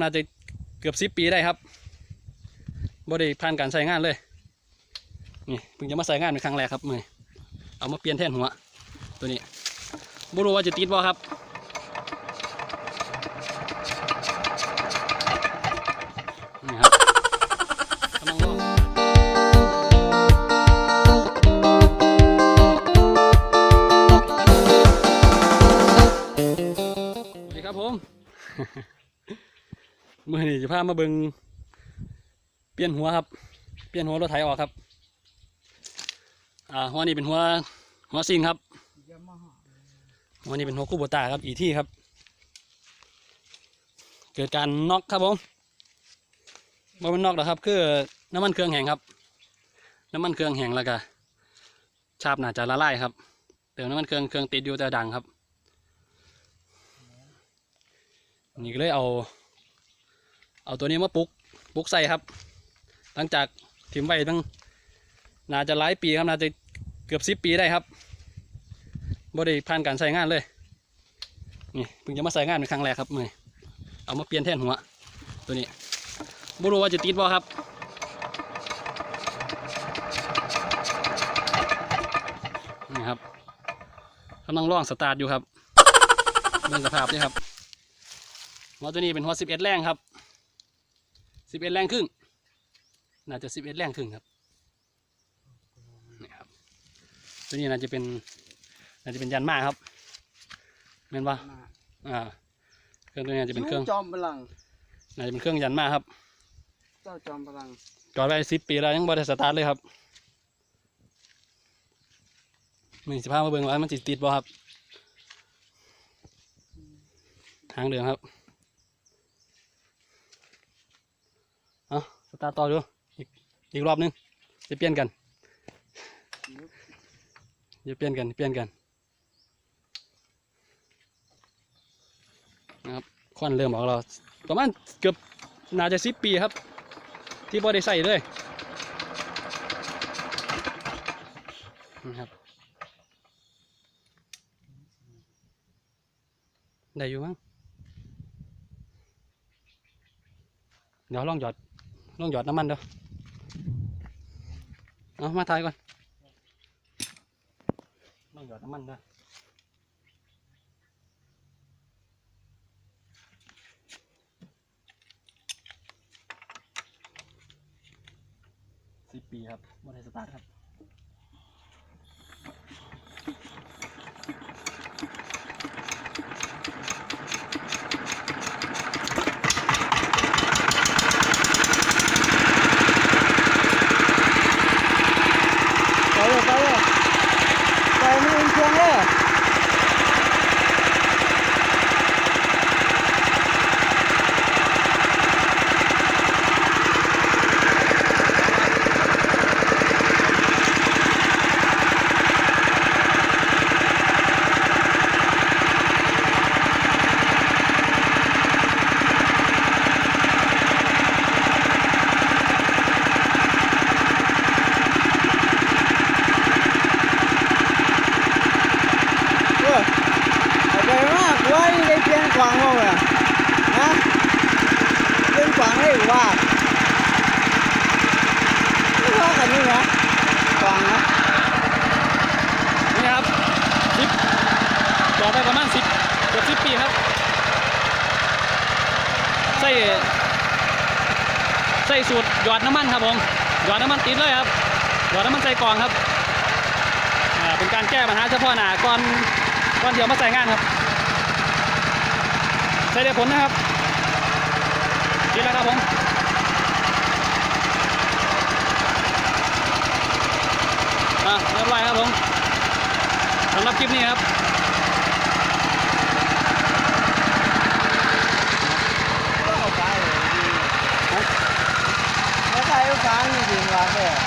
น่าจะเกือบสิบปีได้ครับบ่ได้ผ่านการใช้งานเลยนี่เพิ่งจะมาใส่งานเป็นครั้งแรกครับมือเอามาเปลี่ยนแท่นหัว ตัวนี้บ่รู้ว่าจะติดบ่ครับนี่ครับกำลังรอสวัสดีครับผม มื่อนี้จะพามาเบิงเปลี่ยนหัวครับ เปลี่ยนหัวรถไถออกครับ อ่าหัวนี้เป็นหัวหัวซิงครับหัวนี้เป็นหัวคู่โบตาครับอีที่ครับ เกิดการน็อกครับผมบ่เป็นน็อกหรอกครับ คือน้ำมันเครื่องแห้งครับ น้ำมันเครื่องแห้งแล้วก็ชาบน่าจะละลายครับเติมน้ำมันเครื่องเครื่องติดอยู่แต่ดังครับนี่ก็เลยเอา เอาตัวนี้มาปลุกปลุกใส่ครับ หลังจากถิ่มไว้ตั้งน่าจะหลายปีครับน่าจะเกือบสิบปีได้ครับบ่ได้ผ่านการใช้งานเลยนี่เพิ่งจะมาใส่งานเป็นครั้งแรกครับมือเอามาเปลี่ยนแท่นหัว ตัวนี้บ่รู้ว่าจะติดบ่ครับ นี่ครับกำลังล่องสตาร์ทอยู่ครับเรื่องสภาพนี่ครับหัวตัวนี้เป็นหัวสิบเอ็ดแรงครับ สิบเอ็ดแรงครึ่ง น่าจะสิบเอ็ดแรงครึ่งครับนี่ครับ ตัวนี้น่าจะเป็น น่าจะเป็นยันมาครับเห็นปะอ่า เครื่องตัวนี้น่าจะเป็นเครื่องจอมพลัง น่าจะเป็นเครื่องยันมาครับ เจ้าจอมพลังจอดไว้สิบปีแล้วยังบ่ได้สตาร์ทเลยครับมีสิบห้ามาเบิ่งว่ามันจิติดบ่ครับ ทางเดิมครับ เอา สตาร์ต่อดูอีกอีกรอบหนึงจะเปลี่ยนกันจะเปลี่ยนกันเปลี่ยนกันนะครับควันเริ่มออกแล้วประมาณเกือบน่าจะสิบปีครับ ที่บ่ได้ใส่เลยนะครับได้อยู่มั้งเดี๋ยวลองหยอด ลองหยอดน้ำมันเด้อเอามาถ่ายก่อนลองหยอดน้ำมันเด้อสิบปีครับบ่ได้สตาร์ทครับ ไปเลยไปเลยไปไม่อุ่นเครื่องเลย เออเอาไปมากไว้ได้เพียงขวางเอาเลยนะเพี ยว่าไม่ว่ากันนี่นะขวางนะนี่ครับสิบจอไปประมาณสิบเกือบสิบปีครับใส่ใส่สูตรหยอดน้ำมันครับผมหยอดน้ำมันติดเลยครับหยอดน้ำมันใส่กล่องครับอ่าเป็นการแก้ปัญหาเฉพาะหน้าก่อนก่อนเดี๋ยวมาใส่งานครับใส่ได้ผลนะครับ ดีแล้วครับผมอะเรียบร้อยครับผมสำหรับคลิปนี้ครับก็เอาไปเลยแล้วใครเอาขวางจริงๆว่าแค่